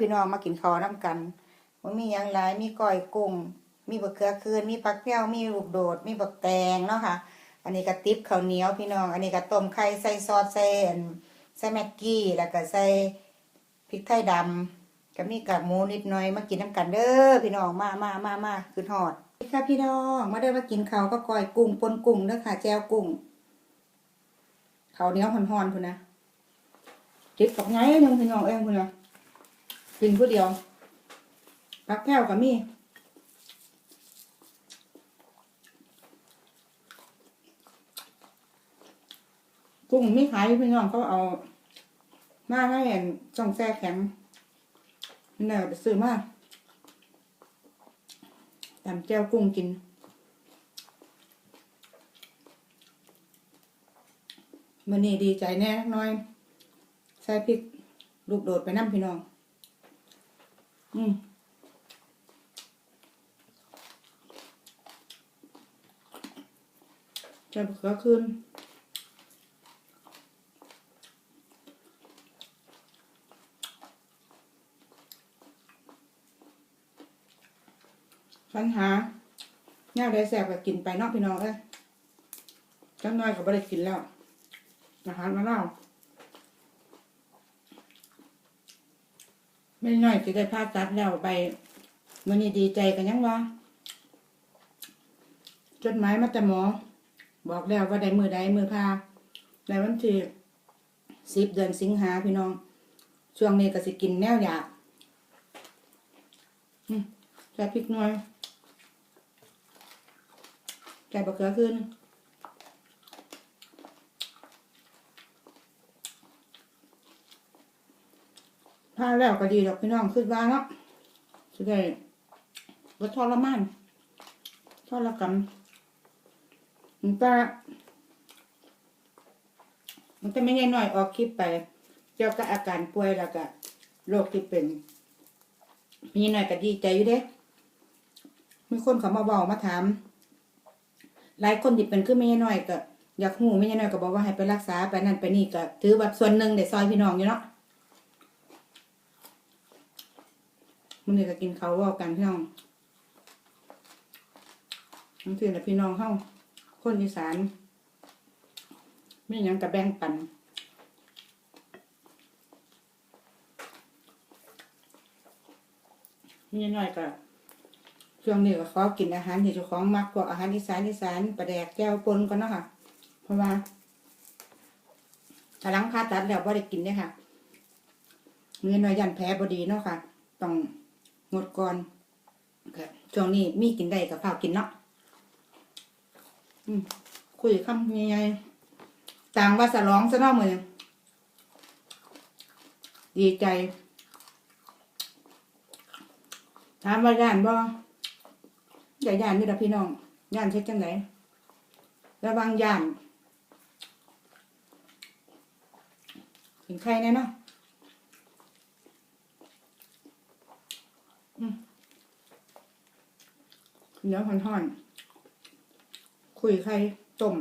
พี่น้องมากินข้าวน้ำกันว่ามีหยังหลายมีก้อยกุ้ง มีบักเขือคืน มีผักแก้วมีลูกโดด มีบักแตงเนาะค่ะ อันนี้ก็ติ๊บข้าวเหนียวพี่น้อง อันนี้ก็ต้มไข่ใส่ซอสใส่อันใส่แม็กกี้ แล้วก็ใส่พริกไทยดำก็มีกับหมูนิดหน่อย มากินน้ำกันเด้อพี่น้อง มามามามาคือทอดค่ะพี่น้อง มาเด้อมากินข้าวก็ก้อยกุ้งปนกุ้งเด้อค่ะ แจวกุ้งข้าวเหนียวห่อนๆพุ่นนะจิบกับไงนึงพี่น้องเองพุ่นนะ กินผู้เดียวปักแก้วกับมีกุ้งมีขายพี่น้องเขาเอามาให้เห็นจองแซ่แข็งเนี่ยไปซื้อมาตำแจ่วกุ้งกิน มันนี่ดีใจแน่น้อย ใส่พริกลูกโดดไปน้ำพี่น้อง อืมใส่บะเขือคืนปัญหาแนวได้แสบก็กินไปนอกพี่น้องเอ้ยจังน้อยก็บ่ได้กินแล้วอาหารมาเล่า ไม่น้อยจะได้พาตัดแล้วไปมันนี่ดีใจกันยังวะจดหมายมาแต่หมอ บอกแล้วว่าได้มือใดมือพาในวันที่สิบเดือนสิงหาพี่น้อง ช่วงนี้ก็สิกินแนวอยากใส่พริกหน่อยไก่บะเขือขึ้น ถ้าแล้วก็ดีดอกพี่น้องขึ้นว่าเนาะจะได้ลดทรมานทรกรรมมันก็มันก็ไม่ใช่น้อยออกคลิปไปเกี่ยวกับอาการป่วยแล้วก็โรคที่เป็น มีหน่อยก็ดีใจอยู่เด้ มีคนเขามาบอกมาถาม หลายคนที่เป็นคือไม่ใช่น้อยก็อยากหูไม่ใช่น้อยก็บอกว่าให้ไปรักษาไปนั่นไปนี่ก็ถือว่าส่วนหนึ่งเด็ซอยพี่น้องอยู่เนาะ มันนี่ก็กินเขาว่ากันพี่น้องทั้งที่นะพี่น้องเฮาคนอีสานไม่ยังกับแบงปันไม่น้อยก็ช่วงนี้ก็ขอกินอาหารที่เจ้าของมักพวกอาหารอีสานอีสานปลาแดกแก้วปนกันเนาะค่ะ เพราะว่าถ้าลังผ่าตัดแล้วบ่าได้กินเนี่ยค่ะเงินน้อยยันแพ้บดีเนาะค่ะ ต้อง งดก่อนก็ช่วงนี้มีกินได้กับข้าวกินเนาะคุยคำยังไงต่างว่าสลองซะนามือดีใจถามว่าย่านบ่อย่าย่านนี่ละพี่น้องย่านเช็ดจังไหนระวังย่านถึงใครแน่เนาะอืม เดี๋ยวห่อนๆคุยไข่ต้ม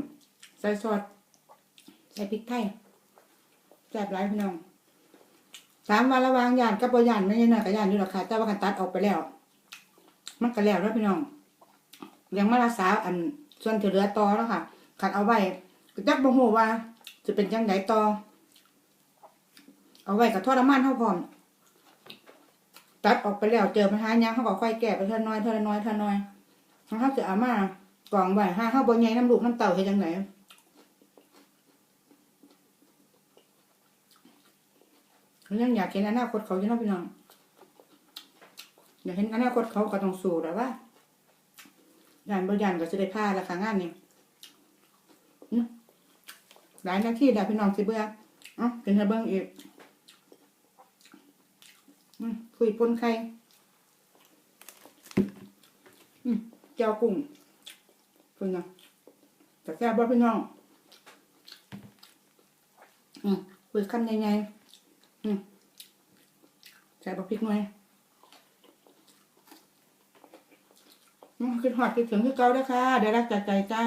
ใส่ซอสใส่พริกไทยแซ่บหลายพี่น้องถามว่าระวังย่านกับบ่ยานไม่ใช่น่ะกับยานนี่หรอกค่ะแต่ว่ากันตัดออกไปแล้ว มันก็แล้วแล้วพี่น้องยังมารักษาอันส่วนที่เหลือต่อแล้วค่ะขัดเอาไว้ก็จักบ่ฮู้ว่าจะเป็นจังไดต่อ เอาไว้กับทรมานเท่าพร้อม ตัดออกไปแล้วเจอปัญหายังเขาก็ค่อยแก้ไปเท่าน้อยเท่าน้อยเท่าน้อยเขาจะเอามากล่องไว้ห้าเขาบ่ใหญ่น้ำลูกน้ำเต่าเฮ็ดจังไดยังอยากเห็นอนาคตเขาอยู่เนาะพี่น้องอยากเห็นอนาคตเขาก็ต้องสู้แต่ว่าย่านบริยานก็จะได้พาราคางานนี่หลายหน้าที่แต่พี่น้องสิเบื่อเอ้าเป็นให้เบิ้งอีก คุยปนไข่เจ้ากุ้งเพิ่นะแต่แซ่บบ่พี่น้องคุยคำใหญ่ๆอืมใส่บะพริกหน่อยอืมคิดหอดคิดถึงคือเก่าเด้อค่ะได้รักจากใจจ้า